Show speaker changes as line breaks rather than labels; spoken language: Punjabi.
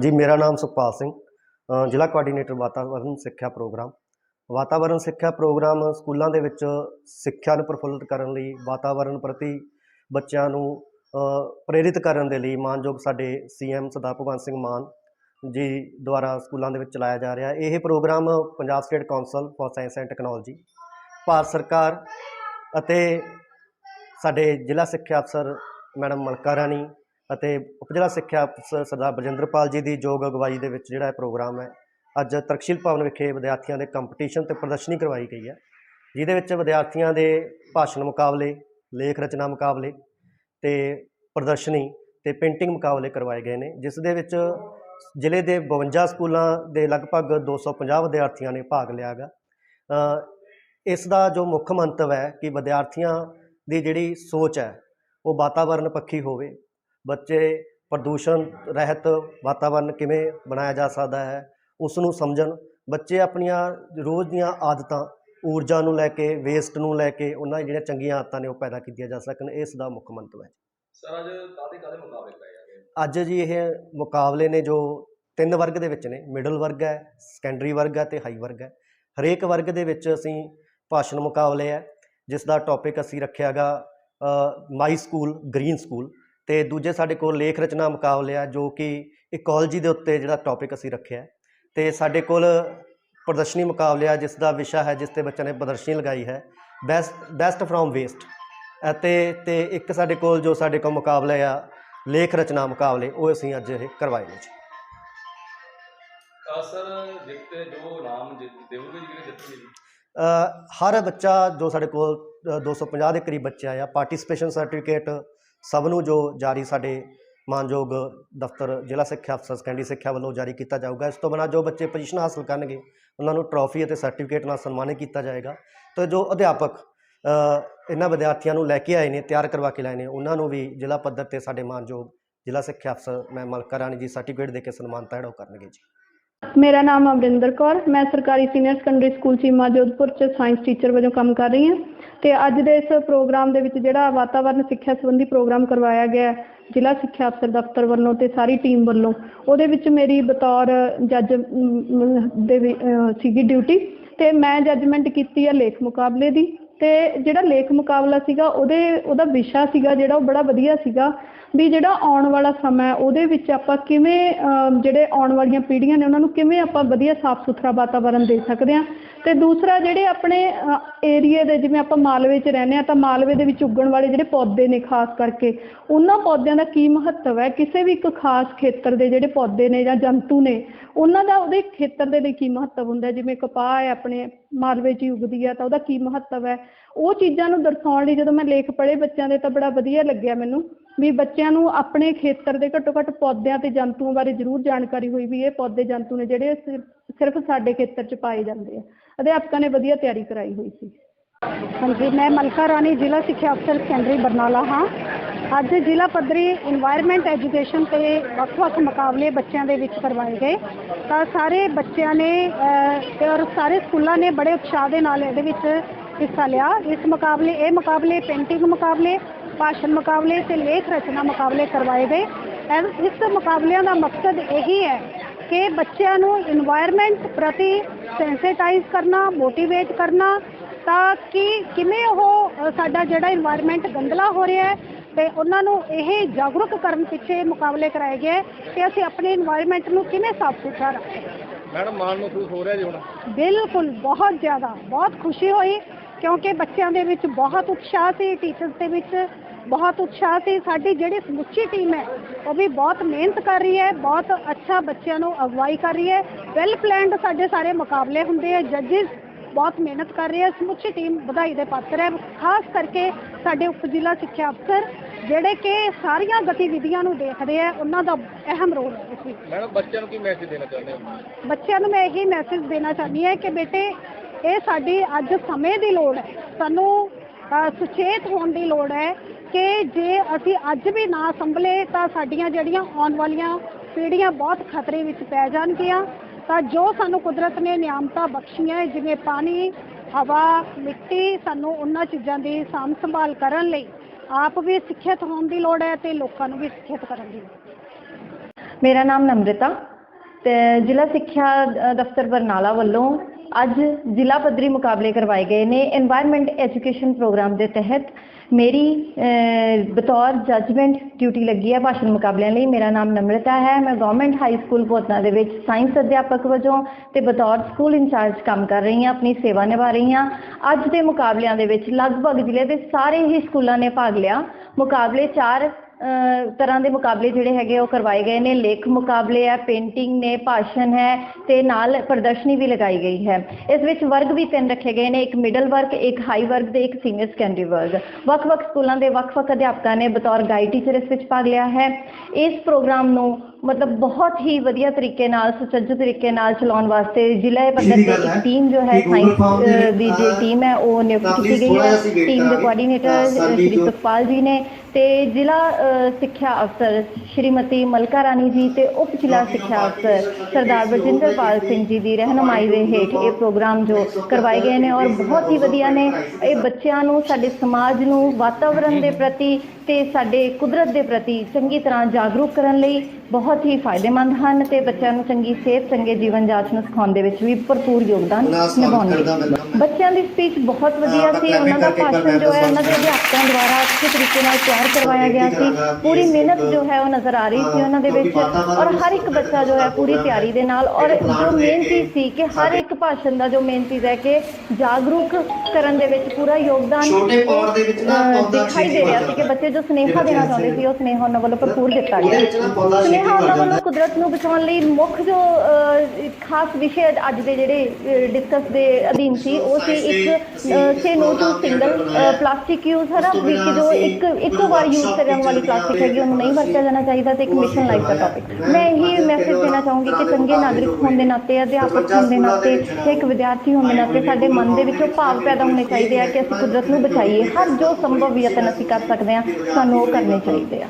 ਜੀ, ਮੇਰਾ ਨਾਮ ਸੁਖਪਾਲ ਸਿੰਘ ਜ਼ਿਲ੍ਹਾ ਕੋਆਰਡੀਨੇਟਰ ਵਾਤਾਵਰਣ ਸਿੱਖਿਆ ਪ੍ਰੋਗਰਾਮ। ਵਾਤਾਵਰਣ ਸਿੱਖਿਆ ਪ੍ਰੋਗਰਾਮ ਸਕੂਲਾਂ ਦੇ ਵਿੱਚ ਸਿੱਖਿਆ ਨੂੰ ਪ੍ਰਫੁੱਲਤ ਕਰਨ ਲਈ ਵਾਤਾਵਰਣ ਪ੍ਰਤੀ ਬੱਚਿਆਂ ਨੂੰ ਪ੍ਰੇਰਿਤ ਕਰਨ ਦੇ ਲਈ ਮਾਨਯੋਗ ਸਾਡੇ ਸੀਐਮ ਸਰਦਾਰ ਭਗਵੰਤ ਸਿੰਘ ਮਾਨ ਜੀ ਦੁਆਰਾ ਸਕੂਲਾਂ ਦੇ ਵਿੱਚ ਚਲਾਇਆ ਜਾ ਰਿਹਾ। ਇਹ program Punjab state council for science and technology Bharat ਸਰਕਾਰ ਅਤੇ ਸਾਡੇ ਜ਼ਿਲ੍ਹਾ ਸਿੱਖਿਆ ਅਫਸਰ ਮੈਡਮ ਮਲਕਾ ਰਾਣੀ ਅਤੇ ਉਪ ਜ਼ਿਲ੍ਹਾ ਸਿੱਖਿਆ ਅਫਸਰ ਸਰਦਾਰ ਬਰਜਿੰਦਰਪਾਲ ਜੀ ਦੀ ਯੋਗ ਅਗਵਾਈ ਦੇ ਵਿੱਚ ਜਿਹੜਾ ਇਹ ਪ੍ਰੋਗਰਾਮ ਹੈ, ਅੱਜ ਤਰਕਸ਼ੀਲ ਭਵਨ ਵਿਖੇ ਵਿਦਿਆਰਥੀਆਂ ਦੇ ਕੰਪੀਟੀਸ਼ਨ ਤੇ ਪ੍ਰਦਰਸ਼ਨੀ ਕਰਵਾਈ ਗਈ ਹੈ। ਜਿਹਦੇ ਵਿੱਚ ਵਿਦਿਆਰਥੀਆਂ ਦੇ ਭਾਸ਼ਣ ਮੁਕਾਬਲੇ, ਲੇਖ ਰਚਨਾ ਮੁਕਾਬਲੇ ਤੇ ਪ੍ਰਦਰਸ਼ਨੀ ਤੇ ਪੇਂਟਿੰਗ ਮੁਕਾਬਲੇ ਕਰਵਾਏ ਗਏ ਨੇ, ਜਿਸ ਦੇ ਵਿੱਚ ਜ਼ਿਲ੍ਹੇ ਦੇ 52 ਸਕੂਲਾਂ ਦੇ ਲਗਭਗ 250 ਵਿਦਿਆਰਥੀਆਂ ਨੇ ਭਾਗ ਲਿਆ ਗਾ। ਇਸ ਦਾ ਜੋ ਮੁੱਖ ਮੰਤਵ ਹੈ ਕਿ ਵਿਦਿਆਰਥੀਆਂ ਦੀ ਜਿਹੜੀ ਸੋਚ ਹੈ, ਉਹ ਵਾਤਾਵਰਣ ਪੱਖੀ ਹੋਵੇ ਬੱਚੇ ਪ੍ਰਦੂਸ਼ਣ ਰਹਿਤ ਵਾਤਾਵਰਣ ਕਿਵੇਂ ਬਣਾਇਆ ਜਾ ਸਕਦਾ ਹੈ ਉਸ ਨੂੰ ਸਮਝਣ ਬੱਚੇ ਆਪਣੀਆਂ ਰੋਜ਼ ਦੀਆਂ ਆਦਤਾਂ ਊਰਜਾ ਨੂੰ ਲੈ ਕੇ ਵੇਸਟ ਨੂੰ ਲੈ ਕੇ ਉਹਨਾਂ ਜਿਹੜੀਆਂ ਚੰਗੀਆਂ ਆਦਤਾਂ ਨੇ ਉਹ ਪੈਦਾ ਕੀਤੀਆਂ ਜਾ ਸਕਣ ਇਸ ਦਾ ਮੁੱਖ ਮੰਤਵ ਹੈ।
ਸਰ ਅੱਜ ਕਾਦੇ ਕਾਦੇ ਮੁਕਾਬਲੇ ਕਰਾਏ
ਅੱਜ ਜੀ ਇਹ ਮੁਕਾਬਲੇ ਨੇ ਜੋ ਤਿੰਨ ਵਰਗ ਦੇ ਵਿੱਚ ਨੇ ਮਿਡਲ ਵਰਗ ਹੈ ਸੈਕੰਡਰੀ ਵਰਗ ਹੈ ਤੇ ਹਾਈ ਵਰਗ ਹੈ। ਹਰੇਕ ਵਰਗ ਦੇ ਵਿੱਚ ਅਸੀਂ ਭਾਸ਼ਣ ਮੁਕਾਬਲੇ ਹੈ ਜਿਸ ਦਾ ਟੌਪਿਕ ਅਸੀਂ ਰੱਖਿਆਗਾ ਮਾਈ ਸਕੂਲ ਗ੍ਰੀਨ ਸਕੂਲ ਤੇ ਦੂਜੇ ਸਾਡੇ ਕੋਲ ਲੇਖ ਰਚਨਾ ਮੁਕਾਬਲੇ ਆ ਜੋ ਕਿ ਇਕੋਲੋਜੀ ਦੇ ਉੱਤੇ ਜਿਹੜਾ ਟੌਪਿਕ ਅਸੀਂ ਰੱਖਿਆ। ਤੇ ਸਾਡੇ ਕੋਲ ਪ੍ਰਦਰਸ਼ਨੀ ਮੁਕਾਬਲੇ ਆ ਜਿਸ ਦਾ ਵਿਸ਼ਾ ਹੈ ਜਿਸ ਤੇ ਬੱਚਿਆਂ ਨੇ ਪ੍ਰਦਰਸ਼ਨੀ ਲਗਾਈ ਹੈ ਬੈਸਟ ਬੈਸਟ ਫਰੋਮ ਵੇਸਟ ਅਤੇ ਤੇ ਇੱਕ ਸਾਡੇ ਕੋਲ ਜੋ ਸਾਡੇ ਕੋਲ ਮੁਕਾਬਲੇ ਆ ਲੇਖ ਰਚਨਾ ਮੁਕਾਬਲੇ ਉਹ ਅਸੀਂ ਅੱਜ ਇਹ ਕਰਵਾਏ ਨੇ ਜੀ।
ਸਰ ਜਿੱਤੇ ਜੋ ਨਾਮ ਜਿੱਤ ਦੇਵੋਗੇ ਜਿਹੜੇ ਜਿੱਤਣਗੇ ਜੀ?
ਅ, ਹਰ ਬੱਚਾ ਜੋ ਸਾਡੇ ਕੋਲ ਅ, 250 ਦੇ ਕਰੀਬ ਬੱਚੇ ਆਇਆ ਪਾਰਟਿਸਿਪੇਸ਼ਨ ਸਰਟੀਫਿਕੇਟ ਸਭ ਨੂੰ ਜੋ ਜਾਰੀ ਸਾਡੇ ਮਾਨਯੋਗ ਦਫ਼ਤਰ ਜ਼ਿਲ੍ਹਾ ਸਿੱਖਿਆ ਅਫਸਰ ਸੈਕੰਡਰੀ ਸਿੱਖਿਆ ਵੱਲੋਂ ਜਾਰੀ ਕੀਤਾ ਜਾਊਗਾ। ਇਸ ਤੋਂ ਬਿਨਾਂ ਜੋ ਬੱਚੇ ਪੋਜੀਸ਼ਨ ਹਾਸਲ ਕਰਨਗੇ, ਉਹਨਾਂ ਨੂੰ ਟਰੋਫੀ ਅਤੇ ਸਰਟੀਫਿਕੇਟ ਨਾਲ ਸਨਮਾਨਿਤ ਕੀਤਾ ਜਾਏਗਾ। ਤੇ ਜੋ ਅਧਿਆਪਕ ਇਹਨਾਂ ਵਿਦਿਆਰਥੀਆਂ ਨੂੰ ਲੈ ਕੇ ਆਏ ਨੇ, ਤਿਆਰ ਕਰਵਾ ਕੇ ਲਾਏ ਨੇ, ਉਹਨਾਂ ਨੂੰ ਵੀ ਜ਼ਿਲ੍ਹਾ ਪੱਧਰ ਤੇ ਸਾਡੇ ਮਾਨਯੋਗ ਜ਼ਿਲ੍ਹਾ ਸਿੱਖਿਆ ਅਫਸਰ ਮੈਂ ਮਲਕਾ ਰਾਣੀ ਜੀ ਸਰਟੀਫਿਕੇਟ ਦੇ ਕੇ ਸਨਮਾਨਿਤ ਜਿਹੜਾ ਉਹ ਕਰਨਗੇ ਜੀ।
ਮੇਰਾ ਨਾਮ ਅਮਰਿੰਦਰ ਕੌਰ ਮੈਂ ਸਰਕਾਰੀ senior secondary school Cheema Jodhpur ਚ ਸਾਇੰਸ ਟੀਚਰ ਵਜੋਂ ਕੰਮ ਕਰ ਰਹੀ ਹਾਂ ਤੇ ਅੱਜ ਦੇ ਇਸ ਪ੍ਰੋਗਰਾਮ ਦੇ ਵਿੱਚ ਜਿਹੜਾ ਵਾਤਾਵਰਣ ਸਿੱਖਿਆ ਸੰਬੰਧੀ ਪ੍ਰੋਗਰਾਮ ਕਰਵਾਇਆ ਗਿਆ ਜ਼ਿਲ੍ਹਾ ਸਿੱਖਿਆ ਅਫਸਰ ਦਫ਼ਤਰ ਵੱਲੋਂ ਤੇ ਸਾਰੀ ਟੀਮ ਵੱਲੋਂ ਉਹਦੇ ਵਿੱਚ ਮੇਰੀ ਬਤੌਰ ਜੱਜ ਦੇ ਵੀ, ਸੀਗੀ ਡਿਊਟੀ ਤੇ ਮੈਂ ਜੱਜਮੈਂਟ ਕੀਤੀ ਹੈ ਲੇਖ ਮੁਕਾਬਲੇ ਦੀ ਤੇ ਜਿਹੜਾ ਲੇਖ ਮੁਕਾਬਲਾ ਸੀਗਾ ਉਹਦੇ ਉਹਦਾ ਵਿਸ਼ਾ ਸੀਗਾ ਜਿਹੜਾ ਉਹ ਬੜਾ ਵਧੀਆ ਸੀਗਾ ਵੀ ਜਿਹੜਾ ਆਉਣ ਵਾਲਾ ਸਮਾਂ ਉਹਦੇ ਵਿੱਚ ਆਪਾਂ ਕਿਵੇਂ ਅਮ, ਜਿਹੜੇ ਆਉਣ ਵਾਲੀਆਂ ਪੀੜ੍ਹੀਆਂ ਨੇ ਉਹਨਾਂ ਨੂੰ ਕਿਵੇਂ ਆਪਾਂ ਵਧੀਆ ਸਾਫ਼ ਸੁਥਰਾ ਵਾਤਾਵਰਣ ਦੇ ਸਕਦੇ ਹਾਂ? ਤੇ ਦੂਸਰਾ ਜਿਹੜੇ ਆਪਣੇ ਏਰੀਏ ਦੇ ਜਿਵੇਂ ਆਪਾਂ ਮਾਲਵੇ 'ਚ ਰਹਿੰਦੇ ਆ ਤਾਂ ਮਾਲਵੇ ਦੇ ਵਿੱਚ ਉੱਗਣ ਵਾਲੇ ਜਿਹੜੇ ਪੌਦੇ ਨੇ ਖਾਸ ਕਰਕੇ ਉਹਨਾਂ ਪੌਦਿਆਂ ਦਾ ਕੀ ਮਹੱਤਵ ਹੈ? ਕਿਸੇ ਵੀ ਇੱਕ ਖਾਸ ਖੇਤਰ ਦੇ ਜਿਹੜੇ ਪੌਦੇ ਨੇ ਜਾਂ ਜੰਤੂ ਨੇ ਉਹਨਾਂ ਦਾ ਉਹਦੇ ਖੇਤਰ ਦੇ ਲਈ ਕੀ ਮਹੱਤਵ ਹੁੰਦਾ ਜਿਵੇਂ ਕਪਾਹ ਹੈ ਆਪਣੇ ਮਾਲਵੇ 'ਚ ਹੀ ਉਗਦੀ ਹੈ ਤਾਂ ਉਹਦਾ ਕੀ ਮਹੱਤਵ ਹੈ? ਉਹ ਚੀਜ਼ਾਂ ਨੂੰ ਦਰਸਾਉਣ ਲਈ ਜਦੋਂ ਮੈਂ ਲੇਖ ਪੜ੍ਹੇ ਬੱਚਿਆਂ ਦੇ ਤਾਂ ਬੜਾ ਵਧੀਆ ਲੱਗਿਆ ਮੈਨੂੰ। ਵੀ ਬੱਚਿਆਂ ਨੂੰ ਆਪਣੇ ਖੇਤਰ ਦੇ ਘੱਟੋ ਘੱਟ ਪੌਦਿਆਂ ਤੇ ਜੰਤੂਆਂ ਬਾਰੇ ਜ਼ਰੂਰ ਜਾਣਕਾਰੀ ਹੋਈ ਵੀ ਇਹ ਪੌਦੇ ਜੰਤੂ ਨੇ ਜਿਹੜੇ ਸਿਰਫ ਸਾਡੇ ਖੇਤਰ 'ਚ ਪਾਏ ਜਾਂਦੇ ਆ। ਅਧਿਆਪਕਾਂ ਨੇ ਵਧੀਆ ਤਿਆਰੀ ਕਰਾਈ ਹੋਈ ਸੀ।
ਹਾਂਜੀ, ਮੈਂ ਮਲਕਾ ਰਾਣੀ, ਜ਼ਿਲ੍ਹਾ ਸਿੱਖਿਆ ਅਫਸਰ ਸੈਕੰਡਰੀ ਬਰਨਾਲਾ ਹਾਂ। ਅੱਜ ਜ਼ਿਲ੍ਹਾ ਪੱਧਰੀ এনवायरमेंट ਐਜੂਕੇਸ਼ਨ ਤੇ ਵੱਖ-ਵੱਖ ਮੁਕਾਬਲੇ ਬੱਚਿਆਂ ਦੇ ਵਿੱਚ ਕਰਵਾਏ ਗਏ। ਤਾਂ ਸਾਰੇ ਬੱਚਿਆਂ ਨੇ ਔਰ ਸਾਰੇ ਸਕੂਲਾਂ ਨੇ ਬੜੇ ਉਤਸ਼ਾਹ ਦੇ ਨਾਲ ਇਹਦੇ ਵਿੱਚ ਹਿੱਸਾ ਲਿਆ। ਇਸ ਮੁਕਾਬਲੇ ਇਹ ਮੁਕਾਬਲੇ ਪੇਂਟਿੰਗ ਮੁਕਾਬਲੇ ਭਾਸ਼ਣ ਮੁਕਾਬਲੇ ਤੇ ਲੇਖ ਰਚਨਾ ਮੁਕਾਬਲੇ ਕਰਵਾਏ ਗਏ। ਇਸ ਮੁਕਾਬਲਿਆਂ ਦਾ ਮਕਸਦ ਇਹੀ ਹੈ ਕਿ ਬੱਚਿਆਂ ਨੂੰ এনवायरमेंट ਪ੍ਰਤੀ ਸੈਂਸਿਟਾਈਜ਼ ਕਰਨਾ ਮੋਟੀਵੇਟ ਕਰਨਾ ਤਾਂ ਕਿ ਕਿਵੇਂ ਉਹ ਸਾਡਾ ਜਿਹੜਾ এনवायरमेंट ਗੰਦਲਾ ਹੋ ਰਿਹਾ ਹੈ ਤੇ ਉਹਨਾਂ ਨੂੰ ਇਹ ਜਾਗਰੂਕ ਕਰਨ ਪਿੱਛੇ ਮੁਕਾਬਲੇ ਕਰਾਏ ਗਏ ਕਿ ਅਸੀਂ ਆਪਣੇ এনवायरमेंट ਨੂੰ ਕਿਵੇਂ ਸਾਫ਼ ਸੁਥਰਾ ਰੱਖੀਏ।
ਮੈਡਮ ਮਾਣ ਮਹਿਸੂਸ ਹੋ ਰਿਹਾ ਜੀ ਹੁਣ।
ਬਿਲਕੁਲ ਬਹੁਤ ਜ਼ਿਆਦਾ ਬਹੁਤ ਖੁਸ਼ੀ ਹੋਈ। ਕਿਉਂਕਿ ਬੱਚਿਆਂ ਦੇ ਵਿੱਚ ਬਹੁਤ ਉਤਸ਼ਾਹ ਸੀ ਟੀਚਰਸ ਦੇ ਵਿੱਚ ਬਹੁਤ ਉਤਸ਼ਾਹ ਸੀ। ਸਾਡੀ ਜਿਹੜੀ ਸਮੁੱਚੀ ਟੀਮ ਹੈ ਉਹ ਵੀ ਬਹੁਤ ਮਿਹਨਤ ਕਰ ਰਹੀ ਹੈ ਬਹੁਤ ਅੱਛਾ ਬੱਚਿਆਂ ਨੂੰ ਅਗਵਾਈ ਕਰ ਰਹੀ ਹੈ। ਵੈਲ ਪਲਾਨਡ ਸਾਡੇ ਸਾਰੇ ਮੁਕਾਬਲੇ ਹੁੰਦੇ ਆ ਜੱਜਿਸ ਬਹੁਤ ਮਿਹਨਤ ਕਰ ਰਹੇ ਹੈ ਸਮੁੱਚੀ ਟੀਮ ਵਧਾਈ ਦੇ ਪਾਤਰ ਹੈ। ਖਾਸ ਕਰਕੇ ਸਾਡੇ ਉਪ ਜ਼ਿਲ੍ਹਾ ਸਿੱਖਿਆ ਅਫਸਰ ਜਿਹੜੇ ਕਿ ਸਾਰੀਆਂ ਗਤੀਵਿਧੀਆਂ ਨੂੰ ਦੇਖਦੇ ਆ ਉਹਨਾਂ ਦਾ ਅਹਿਮ ਰੋਲ ਹੈ ਇਸ ਵਿੱਚ।
ਮੈਡਮ ਬੱਚਿਆਂ ਨੂੰ ਕੀ ਮੈਸੇਜ ਦੇਣਾ ਚਾਹੁੰਦੇ ਹੋ?
ਬੱਚਿਆਂ ਨੂੰ ਮੈਂ ਇਹੀ ਮੈਸੇਜ ਦੇਣਾ ਚਾਹੁੰਦੀ ਹਾਂ ਕਿ ਬੇਟੇ ਇਹ ਸਾਡੀ ਅੱਜ ਸਮੇਂ ਦੀ ਲੋੜ ਹੈ। ਸਾਨੂੰ ਸੁਚੇਤ ਹੋਣ ਦੀ ਲੋੜ ਹੈ ਕਿ ਜੇ ਅਸੀਂ ਅੱਜ ਵੀ ਨਾ ਸੰਭਲੇ ਤਾਂ ਸਾਡੀਆਂ ਜਿਹੜੀਆਂ ਆਉਣ ਵਾਲੀਆਂ ਪੀੜ੍ਹੀਆਂ ਬਹੁਤ ਖਤਰੇ ਵਿੱਚ ਪੈ ਜਾਣਗੀਆਂ। ਤਾਂ ਜੋ ਸਾਨੂੰ ਕੁਦਰਤ ਨੇ ਨਿਆਮਤਾਂ ਬਖਸ਼ੀਆਂ, ਜਿਵੇਂ ਪਾਣੀ, ਹਵਾ, ਮਿੱਟੀ, ਸਾਨੂੰ ਉਹਨਾਂ ਚੀਜ਼ਾਂ ਦੀ ਸਾਂਭ ਸੰਭਾਲ ਕਰਨ ਲਈ ਆਪ ਵੀ ਸਿੱਖਿਅਤ ਹੋਣ ਦੀ ਲੋੜ ਹੈ ਤੇ ਲੋਕਾਂ ਨੂੰ ਵੀ ਸਿੱਖਿਅਤ ਕਰਨ ਦੀ ਲੋੜ
ਮੇਰਾ ਨਾਮ ਨਮ੍ਰਿਤਾ ਤੇ ਜ਼ਿਲ੍ਹਾ ਸਿੱਖਿਆ ਦਫ਼ਤਰ ਬਰਨਾਲਾ ਵੱਲੋਂ ਅੱਜ ਜ਼ਿਲ੍ਹਾ ਪੱਧਰੀ ਮੁਕਾਬਲੇ ਕਰਵਾਏ ਗਏ ਨੇ। এনवायरमेंट ਐਜੂਕੇਸ਼ਨ ਪ੍ਰੋਗਰਾਮ ਦੇ ਤਹਿਤ ਮੇਰੀ ਬਤੌਰ ਜੱਜਮੈਂਟ ਡਿਊਟੀ ਲੱਗੀ ਹੈ ਭਾਸ਼ਣ ਮੁਕਾਬਲਿਆਂ ਲਈ। ਮੇਰਾ ਨਾਮ ਨਮ੍ਰਿਤਾ ਹੈ। ਮੈਂ ਗਵਰਨਮੈਂਟ ਹਾਈ ਸਕੂਲ ਪੋਤਨਾ ਦੇ ਵਿੱਚ ਸਾਇੰਸ ਅਧਿਆਪਕ ਵਜੋਂ ਤੇ ਬਤੌਰ ਸਕੂਲ ਇੰਚਾਰਜ ਕੰਮ ਕਰ ਰਹੀ ਹਾਂ, ਆਪਣੀ ਸੇਵਾ ਨਿਭਾ ਰਹੀ ਹਾਂ। ਅੱਜ ਦੇ ਮੁਕਾਬਲਿਆਂ ਦੇ ਵਿੱਚ ਲਗਭਗ ਜ਼ਿਲ੍ਹੇ ਦੇ ਸਾਰੇ ਹੀ ਸਕੂਲਾਂ ਨੇ ਭਾਗ ਲਿਆ। ਮੁਕਾਬਲੇ 4 ਤਰ੍ਹਾਂ ਦੇ ਮੁਕਾਬਲੇ ਜਿਹੜੇ ਹੈਗੇ ਉਹ ਕਰਵਾਏ ਗਏ ਨੇ। ਲੇਖ ਮੁਕਾਬਲੇ ਹੈ ਪੇਂਟਿੰਗ ਨੇ, ਭਾਸ਼ਣ ਹੈ ਤੇ ਨਾਲ ਪ੍ਰਦਰਸ਼ਨੀ ਵੀ ਲਗਾਈ ਗਈ ਹੈ। ਇਸ ਵਿੱਚ ਵਰਗ ਵੀ ਤਿੰਨ ਰੱਖੇ ਗਏ ਨੇ, ਇੱਕ ਮਿਡਲ ਵਰਗ ਇੱਕ ਹਾਈ ਵਰਗ ਤੇ ਇੱਕ ਸੀਨੀਅਰ ਸੈਕੰਡਰੀ ਵਰਗ ਵੱਖ-ਵੱਖ ਸਕੂਲਾਂ ਦੇ ਵੱਖ-ਵੱਖ ਅਧਿਆਪਕਾਂ ਨੇ ਬਤੌਰ ਗਾਈਡ ਟੀਚਰ ਇਸ ਵਿੱਚ ਭਾਗ ਲਿਆ ਹੈ। ਇਸ ਪ੍ਰੋਗਰਾਮ ਨੂੰ ਮਤਲਬ ਬਹੁਤ ਹੀ ਵਧੀਆ ਤਰੀਕੇ ਨਾਲ ਸੁਚੱਜੇ ਤਰੀਕੇ ਨਾਲ ਚਲਾਉਣ ਵਾਸਤੇ ਜ਼ਿਲ੍ਹਾ ਪੱਧਰ ਤੇ ਇੱਕ ਟੀਮ ਜੋ ਹੈ ਸਾਇੰਸ ਦੀ ਜੋ ਟੀਮ ਹੈ ਉਹ ਨਿਯੁਕਤ ਕੀਤੀ ਗਈ ਹੈ। ਟੀਮ ਦੇ ਕੋਆਰਡੀਨੇਟਰ ਸ਼੍ਰੀ ਸੁਖਪਾਲ ਜੀ ਨੇ ਤੇ ਜ਼ਿਲ੍ਹਾ ਸਿੱਖਿਆ ਅਫਸਰ ਸ਼੍ਰੀਮਤੀ ਮਲਕਾ ਰਾਣੀ ਜੀ ਤੇ ਉਪ ਜ਼ਿਲ੍ਹਾ ਸਿੱਖਿਆ ਅਫਸਰ ਸਰਦਾਰ ਬਲਜਿੰਦਰਪਾਲ ਸਿੰਘ ਜੀ ਦੀ ਰਹਿਨੁਮਾਈ ਦੇ ਹੇਠ ਇਹ ਪ੍ਰੋਗਰਾਮ ਜੋ ਕਰਵਾਏ ਗਏ ਨੇ ਔਰ ਬਹੁਤ ਹੀ ਵਧੀਆ ਨੇ। ਇਹ ਬੱਚਿਆਂ ਨੂੰ ਸਾਡੇ ਸਮਾਜ ਨੂੰ ਵਾਤਾਵਰਣ ਦੇ ਪ੍ਰਤੀ ਤੇ ਸਾਡੇ ਕੁਦਰਤ ਦੇ ਪ੍ਰਤੀ ਚੰਗੀ ਤਰ੍ਹਾਂ ਜਾਗਰੂਕ ਕਰਨ ਲਈ ਬਹੁਤ ਹੀ ਫਾਇਦੇਮੰਦ ਹਨ ਤੇ ਬੱਚਿਆਂ ਨੂੰ ਚੰਗੀ ਸਿਹਤ ਚੰਗੇ ਜੀਵਨ ਜਾਂਚ ਨੂੰ ਸਿਖਾਉਣ ਦੇ ਵਿੱਚ ਵੀ ਭਰਪੂਰ ਯੋਗਦਾਨ ਨਿਭਾਉਣਗੇ ਬੱਚਿਆਂ ਦੀ ਸਪੀਚ ਬਹੁਤ ਵਧੀਆ ਸੀ। ਉਹਨਾਂ ਦਾ ਭਾਸ਼ਣ ਜੋ ਹੈ ਉਹਨਾਂ ਦੇ ਅਧਿਆਪਕਾਂ ਦੁਆਰਾ ਅੱਛੇ ਤਰੀਕੇ ਨਾਲ ਤਿਆਰ ਕਰਵਾਇਆ ਗਿਆ ਸੀ। ਪੂਰੀ ਮਿਹਨਤ ਜੋ ਹੈ ਉਹ ਨਜ਼ਰ ਆ ਰਹੀ ਸੀ ਉਹਨਾਂ ਦੇ ਵਿੱਚ। ਔਰ ਹਰ ਇੱਕ ਬੱਚਾ ਜੋ ਹੈ ਪੂਰੀ ਤਿਆਰੀ ਦੇ ਨਾਲ। ਔਰ ਜੋ ਮੇਨ ਚੀਜ਼ ਸੀ ਕਿ ਹਰ ਇੱਕ ਭਾਸ਼ਣ ਦਾ ਜੋ ਮੇਨ ਚੀਜ਼ ਹੈ ਕਿ ਜਾਗਰੂਕ ਕਰਨ ਦੇ ਵਿੱਚ ਪੂਰਾ ਯੋਗਦਾਨ
ਛੋਟੇ ਪੌੜ ਦੇ ਵਿੱਚ ਨਾ
ਦਿਖਾਈ ਦੇ ਰਿਹਾ ਸੀ ਕਿ ਬੱਚੇ ਜੋ ਸਨੇਹਾ ਦੇਣਾ ਚਾਹੁੰਦੇ ਸੀ ਉਹ ਸਨੇਹਾ ਉਹਨਾਂ ਵੱਲੋਂ ਭਰਪੂਰ ਦਿੱਤਾ ਗਿਆ। ਸਨੇਹਾ ਉਹਨਾਂ ਵੱਲੋਂ ਕੁਦਰਤ ਨੂੰ ਬਚਾਉਣ ਲਈ ਮੁੱਖ ਜੋ ਖਾਸ ਵਿਸ਼ੇ ਅੱਜ ਦੇ ਜਿਹੜੇ ਡਿਸਕਸ ਦੇ ਅਧੀਨ ਸੀ ਉਹ ਸੀ ਇੱਕ say no to single plastic use ਹੈ। ਨਾ ਵੀ ਕਿ ਜੋ ਇੱਕ ਇੱਕੋ ਵਾਰ ਯੂਜ਼ ਕਰਨ ਵਾਲੀ ਪਲਾਸਟਿਕ ਹੈਗੀ ਉਹਨੂੰ ਨਹੀਂ ਵਰਤਿਆ ਜਾਣਾ ਚਾਹੀਦਾ ਤੇ ਇੱਕ ਮਿਸ਼ਨ ਲਾਈਫ ਦਾ ਟੌਪਿਕ ਮੈਂ ਇਹੀ ਮੈਸੇਜ ਦੇਣਾ ਚਾਹੂੰਗੀ ਕਿ ਚੰਗੇ ਨਾਗਰਿਕ ਹੋਣ ਦੇ ਨਾਤੇ ਅਧਿਆਪਕ ਹੋਣ ਦੇ ਨਾਤੇ ਇੱਕ ਵਿਦਿਆਰਥੀ ਹੋਣ ਦੇ ਨਾਤੇ ਸਾਡੇ ਮਨ ਦੇ ਵਿੱਚੋਂ ਭਾਵ ਪੈਦਾ ਹੋਣੇ ਚਾਹੀਦੇ ਆ ਕਿ ਅਸੀਂ ਕੁਦਰਤ ਨੂੰ ਬਚਾਈਏ। ਹਰ ਜੋ ਸੰਭਵ ਯਤਨ ਅਸੀਂ ਕਰ ਸਕਦੇ ਹਾਂ ਸਾਨੂੰ ਉਹ ਕਰਨੇ ਚਾਹੀਦੇ ਆ।